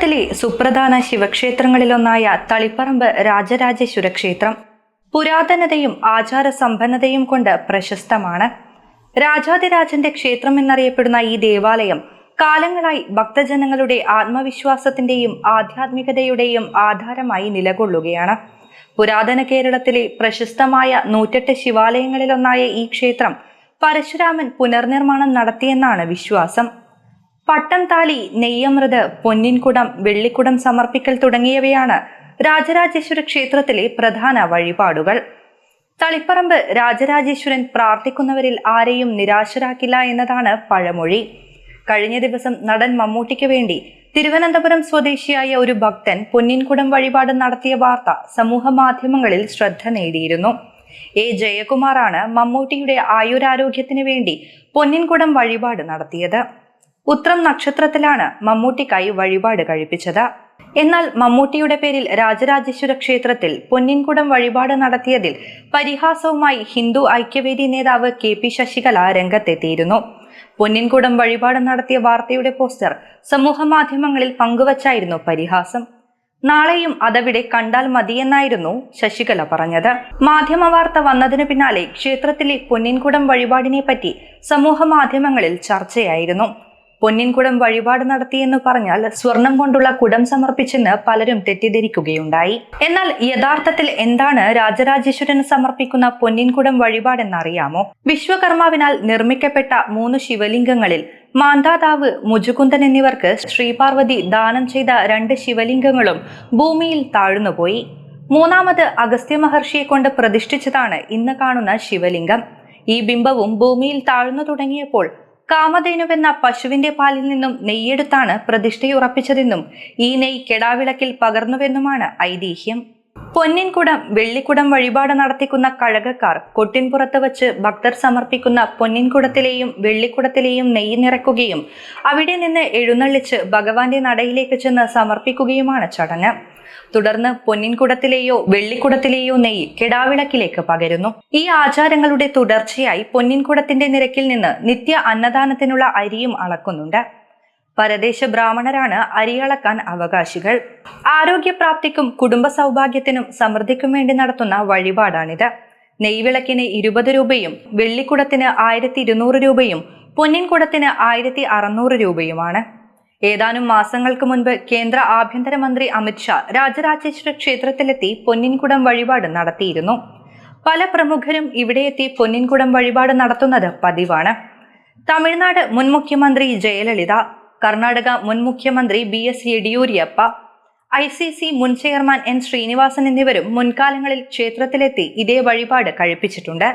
കേരളത്തിലെ സുപ്രധാന ശിവക്ഷേത്രങ്ങളിലൊന്നായ തളിപ്പറമ്പ് രാജരാജേശ്വര ക്ഷേത്രം പുരാതനതയും ആചാര സമ്പന്നതയും കൊണ്ട് പ്രശസ്തമാണ്. രാജാതിരാജന്റെ ക്ഷേത്രം എന്നറിയപ്പെടുന്ന ഈ ദേവാലയം കാലങ്ങളായി ഭക്തജനങ്ങളുടെ ആത്മവിശ്വാസത്തിന്റെയും ആധ്യാത്മികതയുടെയും ആധാരമായി നിലകൊള്ളുകയാണ്. പുരാതന കേരളത്തിലെ പ്രശസ്തമായ നൂറ്റെട്ട് ശിവാലയങ്ങളിലൊന്നായ ഈ ക്ഷേത്രം പരശുരാമൻ പുനർനിർമ്മാണം നടത്തിയെന്നാണ് വിശ്വാസം. പട്ടം താലി നെയ്യമൃത് പൊന്നിൻകുടം വെള്ളിക്കുടം സമർപ്പിക്കൽ തുടങ്ങിയവയാണ് രാജരാജേശ്വര ക്ഷേത്രത്തിലെ പ്രധാന വഴിപാടുകൾ. തളിപ്പറമ്പ് രാജരാജേശ്വരൻ പ്രാർത്ഥിക്കുന്നവരിൽ ആരെയും നിരാശരാക്കില്ല എന്നതാണ് പഴമൊഴി. കഴിഞ്ഞ ദിവസം നടൻ മമ്മൂട്ടിക്ക് വേണ്ടി തിരുവനന്തപുരം സ്വദേശിയായ ഒരു ഭക്തൻ പൊന്നിൻകുടം വഴിപാട് നടത്തിയ വാർത്ത സമൂഹ മാധ്യമങ്ങളിൽ ശ്രദ്ധ നേടിയിരുന്നു. എ. ജയകുമാറാണ് മമ്മൂട്ടിയുടെ ആയുരാരോഗ്യത്തിന് വേണ്ടി പൊന്നിൻകുടം വഴിപാട് നടത്തിയത്. ഉത്രം നക്ഷത്രത്തിലാണ് മമ്മൂട്ടിക്കായി വഴിപാട് കഴിപ്പിച്ചത്. എന്നാൽ മമ്മൂട്ടിയുടെ പേരിൽ രാജരാജേശ്വര ക്ഷേത്രത്തിൽ പൊന്നിൻകുടം വഴിപാട് നടത്തിയതിൽ പരിഹാസവുമായി ഹിന്ദു ഐക്യവേദി നേതാവ് കെ പി ശശികല രംഗത്തെത്തിയിരുന്നു. പൊന്നിൻകുടം വഴിപാട് നടത്തിയ വാർത്തയുടെ പോസ്റ്റർ സമൂഹമാധ്യമങ്ങളിൽ പങ്കുവച്ചായിരുന്നു പരിഹാസം. നാളെയും അതവിടെ കണ്ടാൽ മതിയെന്നായിരുന്നു ശശികല പറഞ്ഞത്. മാധ്യമ വാർത്ത വന്നതിനു പിന്നാലെ ക്ഷേത്രത്തിലെ പൊന്നിൻകുടം വഴിപാടിനെ പറ്റി സമൂഹ മാധ്യമങ്ങളിൽ ചർച്ചയായിരുന്നു. പൊന്നിൻകുടം വഴിപാട് നടത്തിയെന്ന് പറഞ്ഞാൽ സ്വർണം കൊണ്ടുള്ള കുടം സമർപ്പിച്ചെന്ന് പലരും തെറ്റിദ്ധരിക്കുകയുണ്ടായി. എന്നാൽ യഥാർത്ഥത്തിൽ എന്താണ് രാജരാജേശ്വരൻ സമർപ്പിക്കുന്ന പൊന്നിൻകുടം വഴിപാടെന്നറിയാമോ? വിശ്വകർമാവിനാൽ നിർമ്മിക്കപ്പെട്ട മൂന്ന് ശിവലിംഗങ്ങളിൽ മാന്താതാവ് മുജുകുന്ദൻ എന്നിവർക്ക് ശ്രീപാർവതി ദാനം ചെയ്ത രണ്ട് ശിവലിംഗങ്ങളും ഭൂമിയിൽ താഴ്ന്നുപോയി. മൂന്നാമത് അഗസ്ത്യ മഹർഷിയെ കൊണ്ട് പ്രതിഷ്ഠിച്ചതാണ് ഇന്ന് കാണുന്ന ശിവലിംഗം. ഈ ബിംബവും ഭൂമിയിൽ താഴ്ന്നു തുടങ്ങിയപ്പോൾ കാമധേനുവെന്ന പശുവിന്റെ പാലിൽ നിന്നും നെയ്യെടുത്താണ് പ്രതിഷ്ഠയുറപ്പിച്ചതെന്നും ഈ നെയ് കെടാവിളക്കിൽ പകർന്നുവെന്നുമാണ് ഐതിഹ്യം. പൊന്നിൻകുടം വെള്ളിക്കുടം വഴിപാട് നടത്തിക്കുന്ന കഴകക്കാർ കൊട്ടിൻപുറത്ത് വച്ച് ഭക്തർ സമർപ്പിക്കുന്ന പൊന്നിൻകുടത്തിലെയും വെള്ളിക്കുടത്തിലെയും നെയ്യ് നിറയ്ക്കുകയും അവിടെ നിന്ന് എഴുന്നള്ളിച്ച് ഭഗവാന്റെ നടയിലേക്ക് ചെന്ന് സമർപ്പിക്കുകയുമാണ് ചടങ്ങ്. തുടർന്ന് പൊന്നിൻകുടത്തിലെയോ വെള്ളിക്കുടത്തിലെയോ നെയ്യ് കിടാവിളക്കിലേക്ക് പകരുന്നു. ഈ ആചാരങ്ങളുടെ തുടർച്ചയായി പൊന്നിൻകുടത്തിന്റെ നിരക്കിൽ നിന്ന് നിത്യ അന്നദാനത്തിനുള്ള അരിയും അളക്കുന്നുണ്ട്. പരദേശ ബ്രാഹ്മണരാണ് അരി അളക്കാൻ അവകാശികൾ. ആരോഗ്യപ്രാപ്തിക്കും കുടുംബ സൗഭാഗ്യത്തിനും സമൃദ്ധിക്കും വേണ്ടി നടത്തുന്ന വഴിപാടാണിത്. നെയ്വിളക്കിന് ഇരുപത് രൂപയും വെള്ളിക്കുടത്തിന് ആയിരത്തി ഇരുന്നൂറ് രൂപയും പൊന്നിൻകുടത്തിന് ആയിരത്തി അറുന്നൂറ് രൂപയുമാണ്. ഏതാനും മാസങ്ങൾക്ക് മുൻപ് കേന്ദ്ര ആഭ്യന്തരമന്ത്രി അമിത്ഷാ രാജരാജേശ്വര ക്ഷേത്രത്തിലെത്തി പൊന്നിൻകുടം വഴിപാട് നടത്തിയിരുന്നു. പല പ്രമുഖരും ഇവിടെയെത്തി പൊന്നിൻകുടം വഴിപാട് നടത്തുന്നത് പതിവാണ്. തമിഴ്നാട് മുൻ മുഖ്യമന്ത്രി ജയലളിത കർണാടക മുൻ മുഖ്യമന്ത്രി B S Yediyurappa I C C മുൻ ചെയർമാൻ എൻ ശ്രീനിവാസൻ എന്നിവരും മുൻകാലങ്ങളിൽ ക്ഷേത്രത്തിലെത്തി ഇതേ വഴിപാട് കഴിപ്പിച്ചിട്ടുണ്ട്.